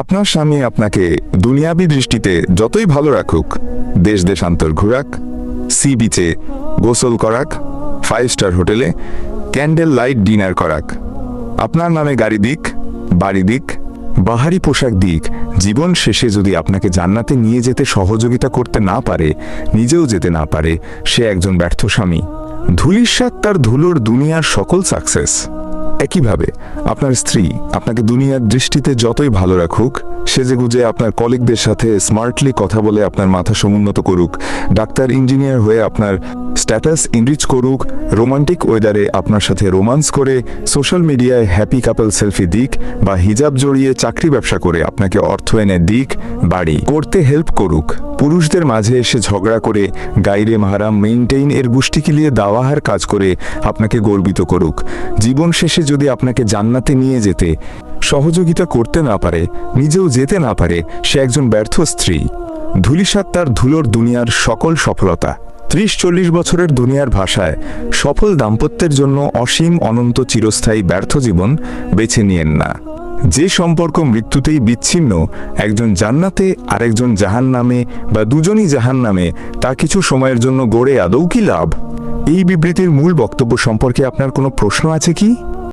আপনার স্বামী আপনাকে দুনিয়াবি দৃষ্টিতে যতই ভালো রাখুক, দেশ দেশান্তর ঘুরাক, সি বিচে গোসল করাক ফাইভ স্টার হোটেলে ক্যান্ডেল লাইট ডিনার করাক, আপনার নামে গাড়ি দিক, বাড়ি দিক, বাহারি পোশাক দিক, জীবন শেষে যদি আপনাকে জান্নাতে নিয়ে যেতে সহযোগিতা করতে না পারে, নিজেও যেতে না পারে, সে একজন ব্যর্থ স্বামী। ধুলিস্বাদ তার ধুলোর দুনিয়ার সকল সাকসেস একইভাবে, আপনার স্ত্রী আপনাকে দুনিয়ার দৃষ্টিতে যতই ভালো রাখুক সেজে গুজে আপনার কলিগদের সাথে স্মার্টলি কথা বলে আপনার মাথা সমুন্নত করুক, ডাক্তার, ইঞ্জিনিয়ার হয়ে আপনার স্ট্যাটাস ইনরিচ করুক রোমান্টিক ওয়েদারে আপনার সাথে রোমান্স করে সোশ্যাল মিডিয়ায় হ্যাপি কাপল সেলফি দিক বা হিজাব জড়িয়ে চাকরি ব্যবসা করে আপনাকে অর্থ এনে দিক, বাড়ি করতে হেল্প করুক। পুরুষদের মাঝে এসে ঝগড়া করে গাইরে মাহারাম মেইনটেইন এর গুষ্টি কিলিয়ে দাওয়াহার কাজ করে আপনাকে গর্বিত করুক। জীবন শেষে যদি আপনাকে জান্নাতে নিয়ে যেতে, সহযোগিতা করতে না পারে, নিজেও যেতে না পারে, সে একজন ব্যর্থ স্ত্রী। ধুলিসাত তার ধুলোর দুনিয়ার সকল সফলতা। ত্রিশ চল্লিশ বছরের দুনিয়ার ভাষায়, সফল দাম্পত্যের জন্য অসীম অনন্ত চিরস্থায়ী ব্যর্থ জীবন বেছে নিয়েন না। যে সম্পর্ক মৃত্যুতেই বিচ্ছিন্ন, একজন জান্নাতে আরেকজন জাহান নামে বা দুজনই জাহান নামে তা কিছু সময়ের জন্য গড়ে আদৌ কি লাভ? এই বিবৃতির মূল বক্তব্য সম্পর্কে আপনার কোনো প্রশ্ন আছে কি?